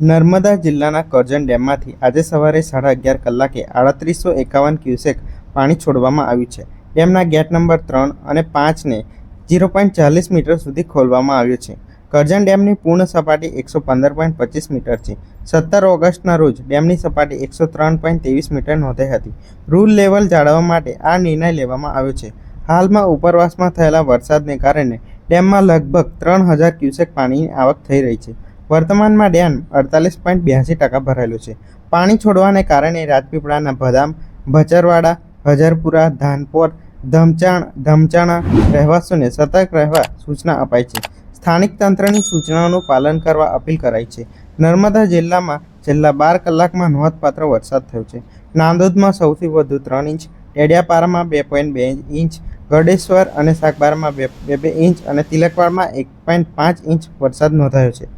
નર્મદા જિલ્લાના કરજણ ડેમમાંથી આજે સવારે સાડા અગિયાર કલાકે આડત્રીસો એકાવન ક્યુસેક પાણી છોડવામાં આવ્યું છે. ડેમના ગેટ નંબર ત્રણ અને પાંચને ઝીરો પોઈન્ટ ચાલીસ મીટર સુધી ખોલવામાં આવ્યો છે. કરજણ ડેમની પૂર્ણ સપાટી એકસો પંદર પોઈન્ટ પચીસ મીટર છે. સત્તર ઓગસ્ટના રોજ ડેમની સપાટી એકસો ત્રણ પોઈન્ટ ત્રેવીસ મીટર નોંધાઈ હતી. રૂલ લેવલ જાળવવા માટે આ નિર્ણય લેવામાં આવ્યો છે. હાલમાં ઉપરવાસમાં થયેલા વરસાદને કારણે ડેમમાં લગભગ ત્રણ હજાર ક્યુસેક પાણીની આવક થઈ રહી છે. વર્તમાનમાં ડેમ અડતાલીસ પોઈન્ટ બ્યાસી ટકા ભરાયેલું છે. પાણી છોડવાને કારણે રાજપીપળાના ભદામ ભચરવાડા હજારપુરા, ધાનપોર, ધમચાણ, ધમચાણા રહેવાસીઓને સતર્ક રહેવા સૂચના અપાઈ છે. સ્થાનિક તંત્રની સૂચનાઓનું પાલન કરવા અપીલ કરાઈ છે. નર્મદા જિલ્લામાં છેલ્લા બાર કલાકમાં નોંધપાત્ર વરસાદ થયો છે. નાંદોદમાં સૌથી વધુ ત્રણ ઇંચ ડેડિયાપાડામાં બે પોઈન્ટ બે ઇંચ, ગડેશ્વર અને સાગબારામાં બે બે ઇંચ અને તિલકવાડમાં એક પોઈન્ટ પાંચ ઇંચ વરસાદ નોંધાયો છે.